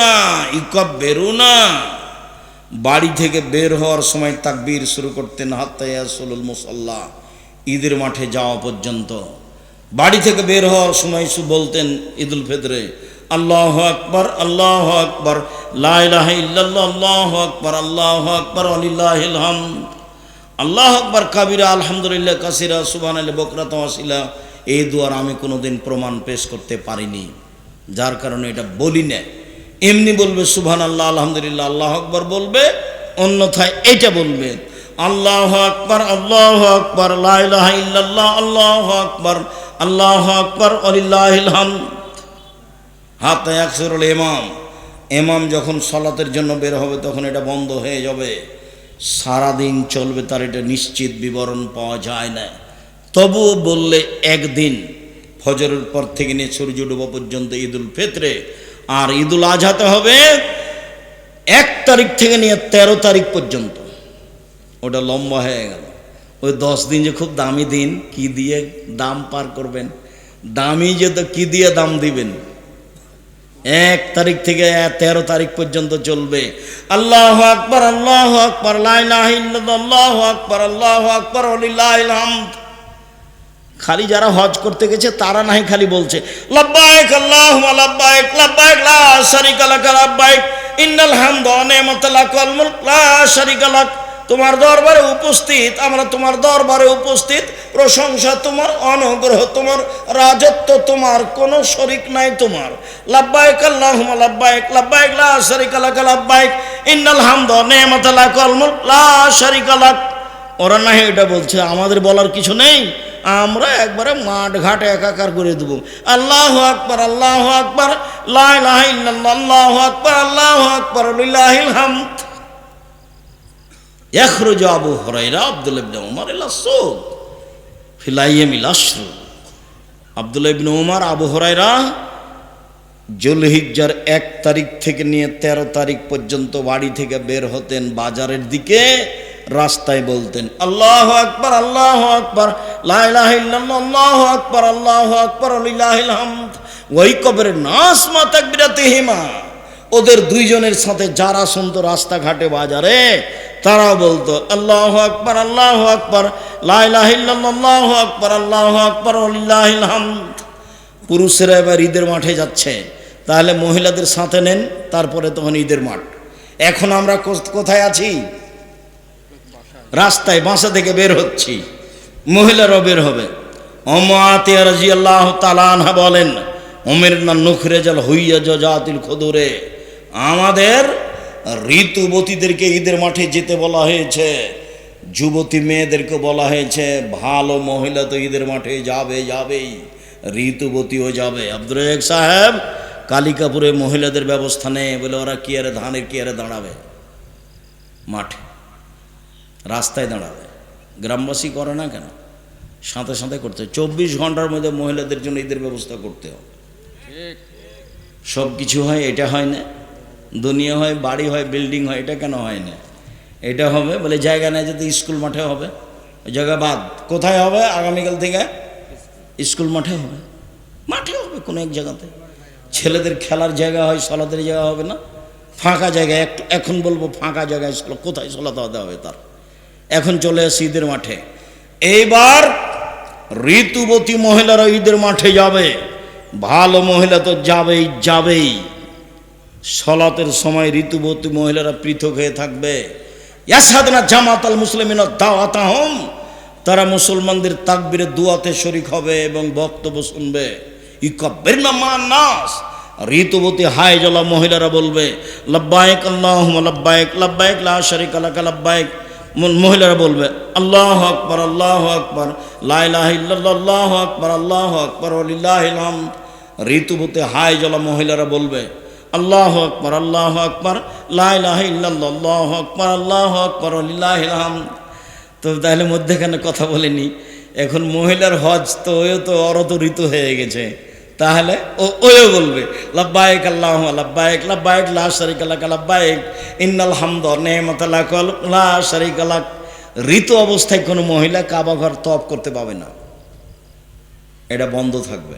না বেরু না বাড়ি থেকে বের হওয়ার সময় তাকবীর শুরু করতেন হাত্তায়াসুল মুসল্লা, ঈদের মাঠে যাওয়া পর্যন্ত। বাড়ি থেকে বের হওয়ার সময় শু বলতেন, ঈদুল ফিতরে, আল্লাহ আকবর আল্লাহ আকবর লাহ আল্লাহ আকবর আল্লাহ আকবর আলিল্লাহিল হামদ। আল্লাহ আকবর, কাবিরা, আলহামদুলিল্লাহ, কাসিরা সুবান আলী বকরা এই দুয়ার আমি কোনোদিন প্রমাণ পেশ করতে পারিনি। যার কারণে এটা বলি না। এমনি বলবে সুবহান আল্লাহ আলহামদুলিল্লাহ, আল্লাহ আকবর বলবে, অন্যথায় এটা বলবে, আল্লাহ আকবর আল্লাহ আকবর লাহ আল্লাহ আকবর আল্লাহ আকবর আলিল্লাহিল হামদ। হাতে একশরুল এমাম ইমাম যখন সলাতের জন্য বের হবে, তখন এটা বন্ধ হয়ে যাবে। সারাদিন চলবে, তার এটা নিশ্চিত বিবরণ পাওয়া যায় না। তবুও বললে একদিন ফজরের পর থেকে নিয়ে সূর্য ডুবা পর্যন্ত ঈদুল ফিতরে। আর ঈদুল আজহাতে হবে এক তারিখ থেকে নিয়ে তেরো তারিখ পর্যন্ত। ওটা লম্বা হয়ে গেল। ওই দশ দিন যে খুব দামি দিন, কি দিয়ে দাম পার করবেন? দামি যে তো কি দিয়ে দাম দিবেন? এক তারিখ থেকে তেরো তারিখ পর্যন্ত চলবে। আল্লাহ আকবর আল্লাহ আকবর আল্লাহ আকবর আল্লাহ আকবর হামদ। খালি যারা হজ করতে গেছে, তারা নাই খালি বলছে, লাব্বাইক আল্লাহ লাব্বাইক লাব্বাইক, লা শারিকা লাক ইন্নাল হামদ ওয়া নি'মাতা লাক ওয়াল তোমার দরবারে উপস্থিত, আমরা তোমার দরবারে উপস্থিত, প্রশংসা তোমার, অনুগ্রহ তোমার, রাজত্ব তোমার, কোনো শরিক নাই তোমার। লাব্বাইক আল্লাহুম্মা, লাব্বাইক লাব্বাইক, লা শারিকা লাক, লাব্বাইক, ইন্নাল হামদ ওয়া নি'মাতা লাক ওয়াল ওরা না এটা বলছে, আমাদের বলার কিছু নেই, আমরা একবারে মাঠ ঘাট একাকার করে দেব। আল্লাহ আকবর আল্লাহ আকবর আল্লাহ আকবর আল্লাহ আকবর হামদ। এখরোজ আবু হরাইরা আবদুল ইবনে ওমর এলা সোক ফিলাইয়েম ইলাশ্রু Abdullah ibn Umar Abu Hurairah জুলহিজ্জার এক তারিখ থেকে নিয়ে ১৩ তারিখ পর্যন্ত বাড়ি থেকে বের হতেন বাজারের দিকে। রাস্তায় বলতেন, আল্লাহ আকবর আল্লাহ আকবর আল্লাহ আকবর আল্লাহ আকবর ওই কবরে নাস মা তাকবিরাতিহিমা। ওদের দুইজনের সাথে যারা শুনতো রাস্তাঘাটে বাজারে, তারাও বলতো, আল্লাহ আকবর আল্লাহ আকবর লাহ আকবর, আল্লাহ আকবর পুরুষেরা এবার ঈদের মাঠে যাচ্ছে। তাহলে মহিলাদের সাথে নেন, তারপরে তখন ঈদের মাঠ। এখন আমরা কোথায় আছি? রাস্তায় বাসা থেকে বের হচ্ছি। মহিলারাও বের হবে। আল্লাহ বলেন ওমের না নুখরে জল হইয়া জাতিল খদুরে। আমাদের ঋতুবতীদেরকে ঈদের মাঠে যেতে বলা হয়েছে, যুবতী মেয়েদেরকে বলা হয়েছে, ভালো মহিলা তো ঈদের মাঠে যাবে, যাবেই ঋতুবতীও যাবে। আব্দুল সাহেব কালিকাপুরে মহিলাদের ব্যবস্থা নেই বলে ওরা কি আরে ধানের কি আরে দাঁড়াবে মাঠে? রাস্তায় দাঁড়াবে। গ্রামবাসী করে না কেন? সাঁতে সাঁতে করতে। চব্বিশ ঘণ্টার মধ্যে মহিলাদের জন্য ঈদের ব্যবস্থা করতে হবে। সব কিছু হয়, এটা হয় না। দুনিয়া হয়, বাড়ি হয়, বিল্ডিং হয়, এটা কেন হয় না? এটা হবে বলে জায়গা নেই যদি স্কুল মাঠে হবে। জায়গা বাদ। কোথায় হবে? আগামীকাল থেকে স্কুল মাঠে হবে। মাঠে হবে কোনো এক জায়গাতে। ছেলেদের খেলার জায়গা হয় সলাতের জায়গা হবে না। ফাঁকা জায়গায় এখন বলব ফাঁকা জায়গায় কোথায় সলাতে হবে তার? এখন চলে আসি ঈদের মাঠে। এইবার ঋতুবতী মহিলারা ঈদের মাঠে যাবে। ভালো মহিলা তো যাবেই যাবেই। সলাতের সময় ঋতুবতী মহিলারা পৃথক হয়ে থাকবে। ইয়াসাদনা জামাত আল মুসলিমিন দাওয়াতাহম। তারা মুসলমানদের তাকবিরে দুয়াতে শরিক হবে এবং বক্তব্য শুনবে। নাস। ঋতুবতী হায় জলা মহিলারা বলবে লব্বাইক আল্লাহ লব্বাইক লব্বাইক লা শরিক লাকা লব্বাইক ম- মহিলারা বলবে, আল্লাহ আকবর আল্লাহ আকবর লাইলাহ আল্লাহ আকবর আল্লাহ আকবর লিল্লাহিল হামদ ঋতুবতী হাই জলা মহিলারা বলবে, আল্লাহ আকবর আল্লাহ আকবর লাইলাহ আল্লাহ আকবর আল্লাহ আকবর লিল্লাহিল হামদ তো তাহলে মধ্যেখানে কথা বলেনি, এখন মহিলার হজ তো ওও তো অরত ঋতু হয়ে গেছে। তাহলে ও ওও বলবে লাব্বাইক আল্লাহ লাব্বাইক লাব্বাইক লা শারিক লাক লাব্বাইক ইন্নাল হামদ নেমাত লাক, লা শারিক লাক। ঋতু অবস্থায় কোনো মহিলা কাবা ঘর তপ করতে পাবে না। এটা বন্ধ থাকবে।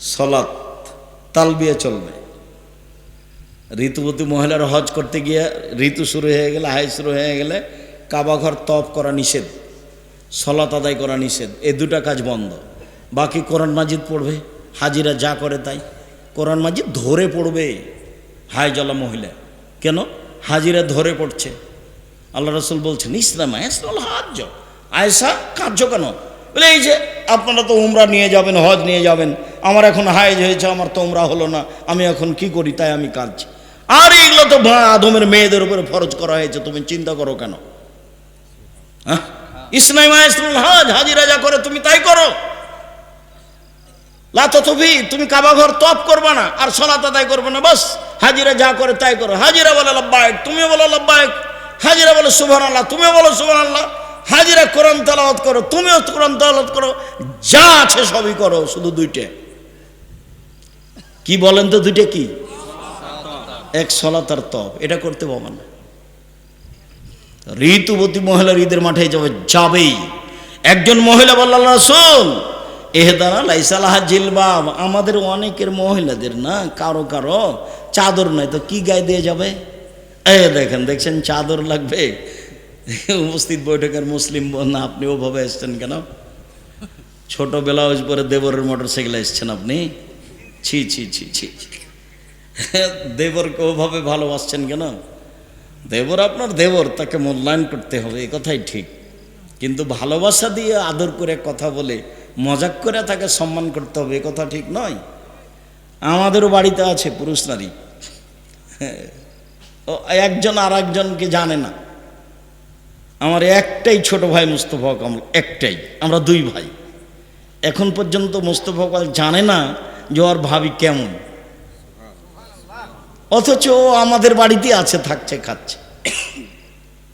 সলাৎ, তালবিয়া চলবে। ঋতুবতী মহিলার হজ করতে গিয়ে ঋতু শুরু হয়ে গেলে হাই শুরু হয়ে গেলে কাবাঘর তপ করা নিষেধ। সলাত আদায় করা নিষেধ। এই দুটা কাজ বন্ধ। বাকি কোরআন মাজিদ পড়বে। হাজিরা যা করে তাই। কোরআন মাজিদ ধরে পড়বে। হায় জলা মহিলা। কেন? হাজিরা ধরে পড়ছে। আল্লাহ রসুল বলছেন, ইসলাম হাজ আয়সা কার্য কেন? বলে, এই যে আপনারা তো উমরা নিয়ে যাবেন, হজ নিয়ে যাবেন। আমার এখন হাইজ হয়েছে, আমার তো উমরা হলো না। আমি এখন কি করি? তাই আমি কাঁদছি। আর এগুলো তো আদমের মেয়েদের উপরে ফরজ করা হয়েছে, তুমি চিন্তা করো কেন? হ্যাঁ? ইসলাম হাজ হাজিরা যা করে তুমি তাই করো। লাতবি তুমি কাবা ঘর তপ করবে না, আর সলাত আদায় করবে না, বাস। হাজিরা যা করে তাই করো। হাজিরা বলে লব্বায়ক, তুমিও বলো লব্বায়ক। হাজিরা বলে সুভান আল্লাহ তুমিও বলো সুভান আল্লাহ হাজিরা কোরআন তালাওয়াত করো, তুমিও কোরআন তালাওয়াত করো। যা আছে সবই করো, শুধু দুইটা। কি বলেন তো দুইটা কি? এক সলাত আর তপ এটা করতে পারবে না। ঋতুবতী মহিলার ঈদের মাঠে যাবে যাবেই। একজন মহিলা বলল রাসূল এহেদারা লাইসালাহা জিলবাব। আমাদের অনেকের মহিলাদের না কারও কারও চাদর নাই, তো কি গায়ে দিয়ে যাবে? এ দেখেন, দেখছেন চাদর লাগবে? উপস্থিত বৈঠকের মুসলিম বোন, আপনি ওভাবে এসছেন কেন? ছোট ব্লাউজ পরে দেবরের মোটর সাইকেলে এসছেন আপনি? ছি ছি ছি ছি। দেবরকে ওভাবে ভালোবাসছেন কেন? দেবর আপনার দেবর, তাকে মূল্যায়ন করতে হবে, এ কথাই ঠিক। কিন্তু ভালোবাসা দিয়ে আদর করে কথা বলে মজাক করে তাকে সম্মান করতে হবে, এ কথা ঠিক নয়। আমাদেরও বাড়িতে আছে পুরুষ নারী। একজন আর একজনকে জানে না। আমার একটাই ছোট ভাই মুস্তফা কামল, একটাই, আমরা দুই ভাই। এখন পর্যন্ত মুস্তফা কামাল জানে না যে ওর ভাবি কেমন। অথচ ও আমাদের বাড়িতে আছে, থাকছে, খাচ্ছে।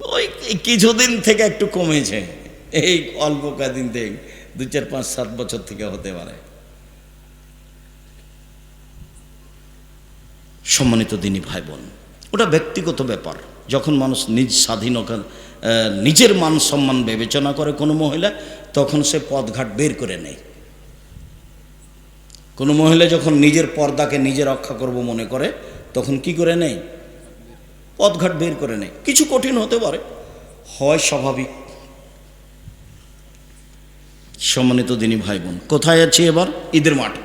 ওই কিছুদিন থেকে একটু কমেছে। এই অল্প কদিন থেকে। দু চার পাঁচ সাত বছর থেকে হতে পারে। সম্মানিত দিনী ভাই বোন ওটা ব্যক্তিগত ব্যাপার। যখন মানুষ নিজ স্বাধীনতা নিজের মান সম্মান বিবেচনা করে কোনো মহিলা, তখন সে পদঘাট বের করে নেয়। কোনো মহিলা যখন নিজের পর্দাকে নিজে রক্ষা করব মনে করে, তখন কি করে নেয়? পদঘাট বের করে নেয়। কিছু কঠিন হতে পারে। হয় স্বাভাবিক সম্মানিত দিনী ভাই বোন কোথায় আছি এবার? ঈদের মাঠে।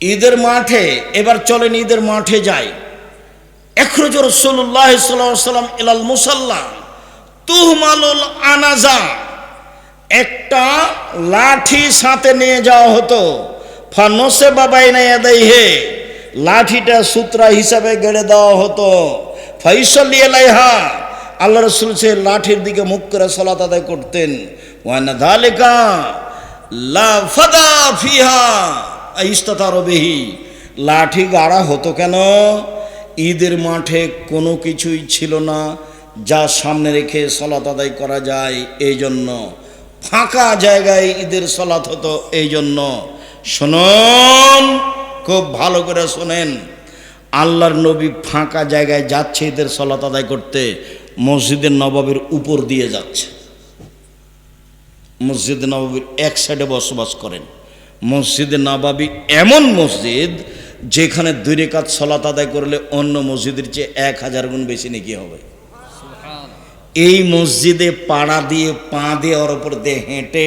ঈদের মাঠে, এবার চলেন ঈদের মাঠে যাই। এখরজ রসুল্লাহ সাল্লাম ইলাল মুসাল্লা, তুহমালুল আনাজা, একটা লাঠি সাথে নিয়ে যাওয়া হতো। ফানসে বাবাই না এদাই হে লাঠিটা সূত্রা হিসাবে গেড়ে দেওয়া হতো। ফাইসলি এলাইহা আল্লাহ রসুল সে লাঠির দিকে মুখ করে সলাত আদায় করতেন। লাঠি গাড়া হতো কেন? ঈদের মাঠে কোনো কিছুই ছিল না, যা সামনে রেখে সলাত আদায় করা যায় এই জন্য ফাঁকা জায়গায় ঈদের সলাত হতো এই জন্য শুনুন, খুব ভালো করে শোনেন। আল্লাহর নবী ফাঁকা জায়গায় যাচ্ছে ঈদের সলাত আদায় করতে, মসজিদের নবাবের উপর দিয়ে যাচ্ছে। মসজিদ নবাবির এক সাইডে বসবাস করেন। মসজিদে নবাবি এমন মসজিদ যেখানে দুই রেখাত সলাত আদায় করলে অন্য মসজিদের চেয়ে এক হাজার গুণ বেশি নাকি হবে। এই মসজিদে পাড়া দিয়ে পা দিয়ে ওর ওপর দিয়ে হেঁটে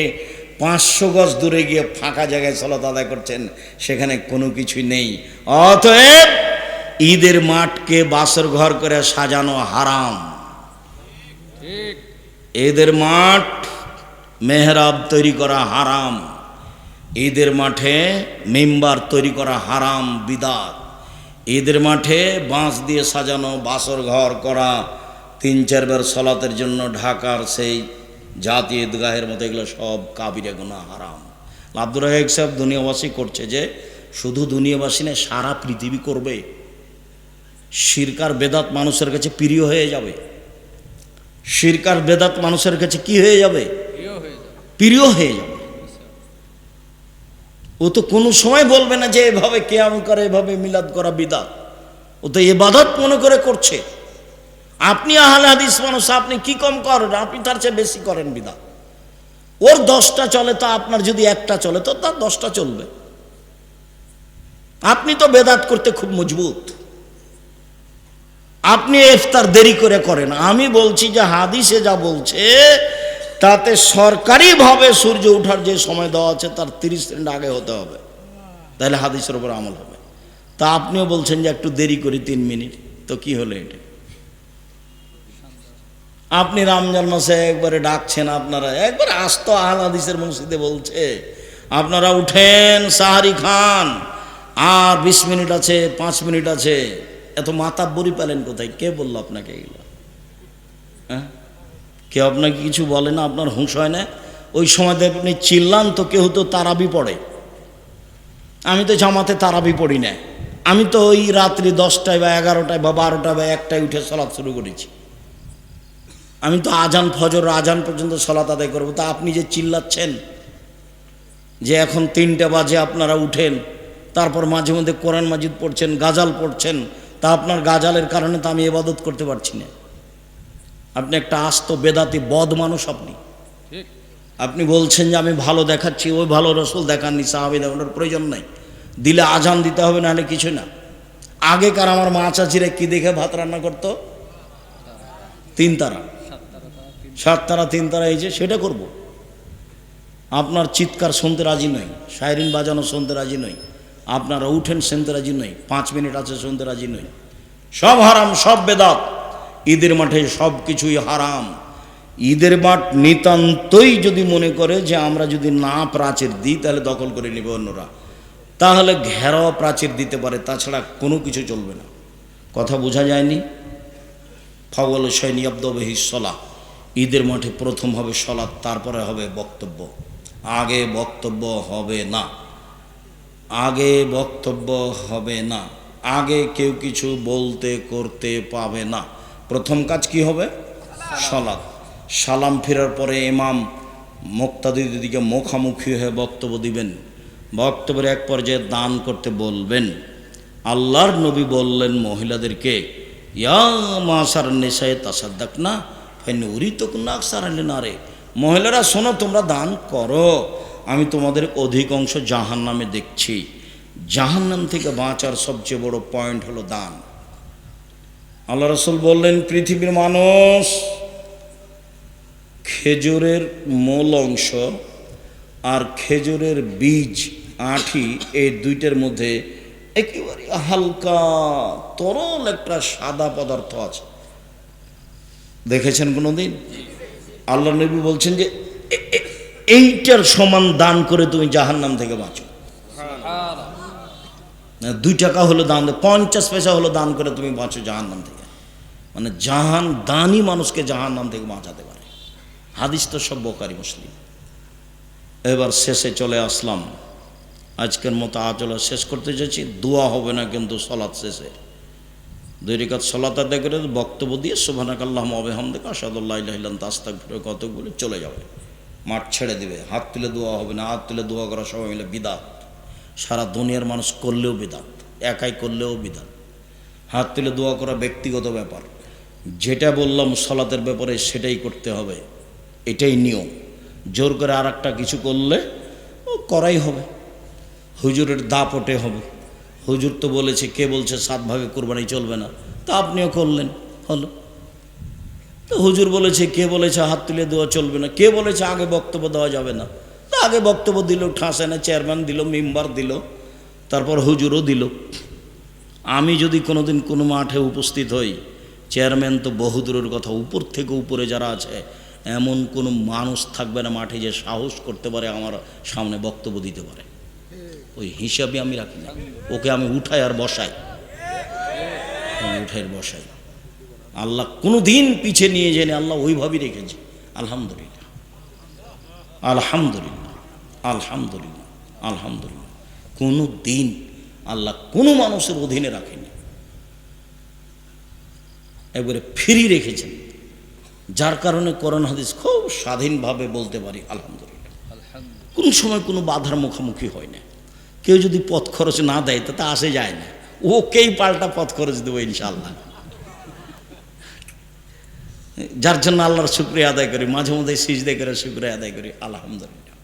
পাঁচশো গজ দূরে গিয়ে ফাঁকা জায়গায় সলাত আদায় করছেন সেখানে কোনো কিছুই নেই। অতএব ঈদের মাঠকে বাসর ঘর করে সাজানো হারাম। ঈদের মাঠ মেহরাব তৈরি করা হারাম। ঈদের মাঠে মেম্বার তৈরি করা হারাম বিদাত। ঈদের মাঠে বাঁশ দিয়ে সাজানো বাসর ঘর করা, তিন চারবার সলাতের জন্য ঢাকার সেই জাতি ঈদগাহের মতো এগুলো সব কাবিরে গোনা হারাম। আব্দুর রাহেক সাহেব দুনিয়াবাসী করছে যে, শুধু দুনিয়াবাসী না সারা পৃথিবী করবে। শিরকার বেদাত মানুষের কাছে প্রিয় হয়ে যাবে। শিরকার বেদাত মানুষের কাছে কি হয়ে যাবে? প্রিয় হয়ে যাবে। ও তো কোনো সময় বলবে না যে এভাবে কেয়াম করে, এভাবে মিলাদ করা বিদাত। ও তো এবাদত মনে করে করছে। আপনি আহলে হাদিস মানুষ, আপনি কি কম করেন? আপনি তার চেয়ে বেশি করেন বিদাত। ওর দশটা চলে তো আপনার যদি একটা চলে, তো তার দশটা চলবে। আপনি তো বেদাত করতে খুব মজবুত। আপনি ইফতার দেরি করে করেন। আমি বলছি যে হাদিসে যা বলছে তাতে সরকারিভাবে সূর্য ওঠার যে সময় দেওয়া আছে, তার তিরিশ মিনিট আগে হতে হবে। তাহলে হাদিসের উপর আমল হবে। তা আপনিও বলছেন যে একটু দেরি করি, তিন মিনিট। তো কি হলো এটা? আপনি রমজান মাসে একবারে ডাকছেন আপনারা। একবারে আস্ত আহল হাদিসের মসজিদে বলছে, আপনারা উঠেন সাহারি খান। আর বিশ মিনিট আছে, পাঁচ মিনিট আছে। এত মাথা বড়ি পেলেন কোথায়? কে বলল আপনাকে এগুলো? হ্যাঁ? কেউ আপনাকে কিছু বলে না, আপনার হুঁশ হয় না। ওই সময় আপনি চিল্লান তো কেউ তো তারাবি পড়ে। আমি তো জামাতে তারাবি পড়ি না। আমি তো ওই রাত্রি দশটায় বা এগারোটায় বা বারোটায় বা একটায় উঠে সলাৎ শুরু করেছি। আমি তো আজান ফজর আজান পর্যন্ত সলাত আদায় করব। তা আপনি যে চিল্লাচ্ছেন, যে এখন তিনটে বাজে আপনারা উঠেন, তারপর মাঝে মধ্যে কোরআন মাজিদ পড়ছেন, গাজাল পড়ছেন, তা আপনার গাজালের কারণে তো আমি এবাদত করতে পারছি না। আপনি একটা আস্ত বেদাতি বদ মানুষ আপনি। আপনি বলছেন যে আমি ভালো দেখাচ্ছি ওই ভালো রসুল দেখাননি সাহাবি দেখানোর প্রয়োজন নাই। দিলে আজান দিতে হবে নাহলে কিছু না। আগেকার আমার মা চাচিরা কি দেখে ভাত রান্না করতো? তিন তারা। সাত তারা তিন তারা এই যে সেটা করব। আপনার চিৎকার শুনতে রাজি নই সাইরিন বাজানো শুনতে রাজি নই আপনারা উঠেন শুনতে রাজি নই পাঁচ মিনিট আছে শুনতে রাজি নই। সব হারাম সব বেদাত। ঈদের মাঠে সব কিছুই হারাম। ঈদের মাঠ নিতান্তই যদি মনে করে যে আমরা যদি না প্রাচীর দিই, তাহলে দখল করে নেবে অন্যরা। তাহলে ঘেরাও প্রাচীর দিতে পারে, তাছাড়া কোনো কিছু চলবে না। কথা বোঝা যায়নি? ফগল সৈনী অব্দবহি সলা ঈদের মাঠে প্রথম হবে সলাৎ, তারপরে হবে বক্তব্য। আগে বক্তব্য হবে না। আগে বক্তব্য হবে না। আগে কেউ কিছু বলতে, করতে পাবে না। প্রথম কাজ কি হবে? সলাৎ সালাম ফেরার পরে ইমাম মুক্তাদিদের দিকে মুখামুখি হয়ে বক্তব্য দিবেন। বক্তব্যের এক পর্যায়ে দান করতে বলবেন। আল্লাহর নবী বললেন মহিলাদেরকে, ইয়া মাসার নেশায় না সারালে না রে মহিলারা, শোনো, তোমরা দান করো। আমি তোমাদের অধিকাংশ জাহান নামে দেখছি। জাহান নাম থেকে বাঁচার সবচেয়ে বড় পয়েন্ট হলো দান। আল্লাহ রসুল বললেন পৃথিবীর মানুষ খেজুরের মূল অংশ আর খেজুরের বীজ আঠি এই দুইটার মধ্যে একেবারে হালকা তরল একটা সাদা পদার্থ আছে। দেখেছেন কোনোদিন? আল্লাহ নবী বলছেন যে এইটার সমান দান করে তুমি জাহান্নাম থেকে বাঁচো। দুই টাকা হলো দান পঞ্চাশ পয়সা হলো দান করে তুমি বাঁচো জাহান্নাম থেকে। মানে জাহান দানই মানুষকে জাহান নাম থেকে বাঁচাতে পারে। হাদিস তো সব বোকারি মুসলিম। এবার শেষে চলে আসলাম। আজকের মতো আচলা শেষ করতে যাচ্ছি দোয়া হবে না কিন্তু সলাৎ শেষে। দুই রেখাত সলাত আদায় করে বক্তব্য দিয়ে সোভানাক আল্লাহ আবেহামদেক আসাদুল্লাহ ইহিলান তাস্তাক ফিরে কতগুলো চলে যাবে। মাঠ ছেড়ে দিবে। হাত তুলে দোয়া হবে না। হাত তুলে দোয়া করা সবাই মিলে বিদাত। সারা দুনিয়ার মানুষ করলেও বিদাত। একাই করলেও বিদাত। হাত তুলে দোয়া করা ব্যক্তিগত ব্যাপার। যেটা বললাম সলাতের ব্যাপারে সেটাই করতে হবে। এটাই নিয়ম। জোর করে আর একটা কিছু করলে ও করাই হবে। হুজুরের দাপটে হবে। হুজুর তো বলেছে, কে বলছে সাত ভাগে কোরবানি চলবে না। তা আপনিও করলেন, হলো। তো হুজুর বলেছে, কে বলেছে হাত তুলে দেওয়া চলবে না? কে বলেছে আগে বক্তব্য দেওয়া যাবে না? তা আগে বক্তব্য দিল, ঠাঁসে না, চেয়ারম্যান দিল, মেম্বার দিল, তারপর হুজুরও দিল। আমি যদি কোনোদিন কোনো মাঠে উপস্থিত হই চেয়ারম্যান তো বহুদূরের কথা, উপর থেকে উপরে যারা আছে, এমন কোনো মানুষ থাকবে না মাঠে যে সাহস করতে পারে, আমার সামনে বক্তব্য দিতে পারে। ওই হিসাবে আমি রাখি না। ওকে আমি উঠাই আর বসাই। আমি উঠাই বসাই। আল্লাহ কোনো দিন পিছে নিয়ে জেনে আল্লাহ ওইভাবেই রেখেছে। আলহামদুলিল্লাহ। আলহামদুলিল্লাহ। আলহামদুলিল্লাহ। আলহামদুলিল্লাহ। কোনো দিন আল্লাহ কোনো মানুষের অধীনে রাখেনি একবারে ফ্রি রেখেছেন। যার কারণে করোনা হাদিস খুব স্বাধীনভাবে বলতে পারি আলহামদুলিল্লাহ। কোন সময় কোনো বাধার মুখোমুখি হয় না। কেউ যদি পথ খরচ না দেয় তাতে আসে যায় না। ওকেই পাল্টা পথ খরচ দেবো ইনশাল্লাহ যার জন্য আল্লাহর শুক্রিয়া আদায় করি মাঝে মধ্যে সিজদে করে শুক্রিয়া আদায় করি আলহামদুলিল্লাহ।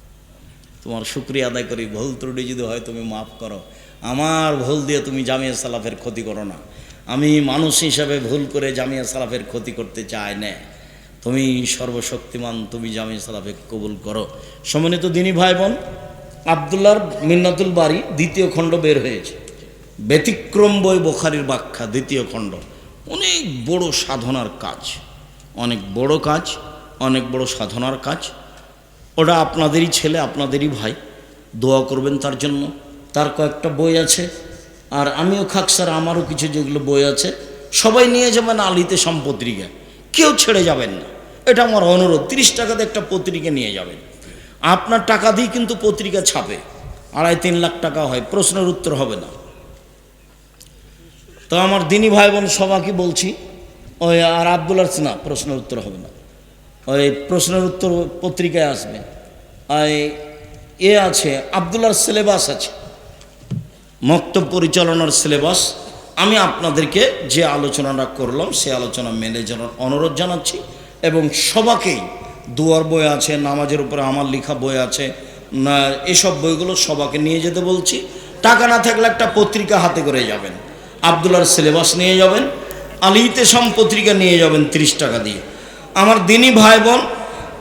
তোমার শুক্রিয়া আদায় করি ভুল ত্রুটি যদি হয় তুমি মাফ করো। আমার ভুল দিয়ে তুমি জামিয়া সালাফের ক্ষতি করো না। আমি মানুষ হিসাবে ভুল করে জামিয়া সালাফের ক্ষতি করতে চাই না। তুমি সর্বশক্তিমান, তুমি জামিয়া সালাফে কবুল করো। সমন্বিত দিনী ভাই বোন আবদুল্লার মিন্নাতুল বাড়ি দ্বিতীয় খণ্ড বের হয়েছে। ব্যতিক্রম বই বোখারির ব্যাখ্যা, দ্বিতীয় খণ্ড। অনেক বড় সাধনার কাজ, অনেক বড় কাজ, অনেক বড় সাধনার কাজ। ওটা আপনাদেরই ছেলে, আপনাদেরই ভাই। দোয়া করবেন তার জন্য। তার কয়েকটা বই আছে। আর আমিও খাক স্যার, আমারও কিছু যেগুলো বই আছে, সবাই নিয়ে যাবেন আলিতে সম্পত্রিকা কেউ ছেড়ে যাবেন না। এটা আমার অনুরোধ, তিরিশ টাকাতে একটা পত্রিকা নিয়ে যাবেন। আপনার টাকা দিয়ে কিন্তু পত্রিকা ছাপে। আড়াই তিন লাখ টাকা হয়, প্রশ্নের উত্তর হবে না। তো আমার দিনী ভাই বোন সবাইকে বলছি, ওই আর আবদুল্লার না, প্রশ্নের উত্তর হবে না। ওই প্রশ্নের উত্তর পত্রিকায় আসবে। ওই এ আছে আবদুল্লার সিলেবাস আছে। মক্তব পরিচালনার সিলেবাস আমি আপনাদেরকে যে আলোচনাটা করলাম, সে আলোচনা মেনে জানার অনুরোধ জানাচ্ছি এবং সবাকেই দুয়ার বই আছে, নামাজের উপরে আমার লেখা বই আছে এসব বইগুলো সবাকে নিয়ে যেতে বলছি। টাকা না থাকলে একটা পত্রিকা হাতে করে যাবেন। আবদুল্লার সিলেবাস নিয়ে যাবেন, আলিতে সম পত্রিকা নিয়ে যাবেন তিরিশ টাকা দিয়ে। আমার দিনী ভাই বোন,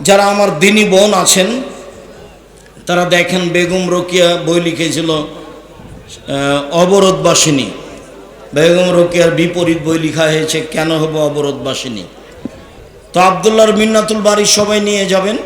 যারা আমার দিনী বোন আছেন, তারা দেখেন বেগম রোকিয়া বই লিখেছিল অবরোধবাসিনী। বেগম রোকিয়ার বিপরীত বই লেখা হয়েছে, কেন হব অবরোধবাসিনী? তো আবদুল্লাহর মিন্নাতুল বাড়ির সবাই নিয়ে যাবেন।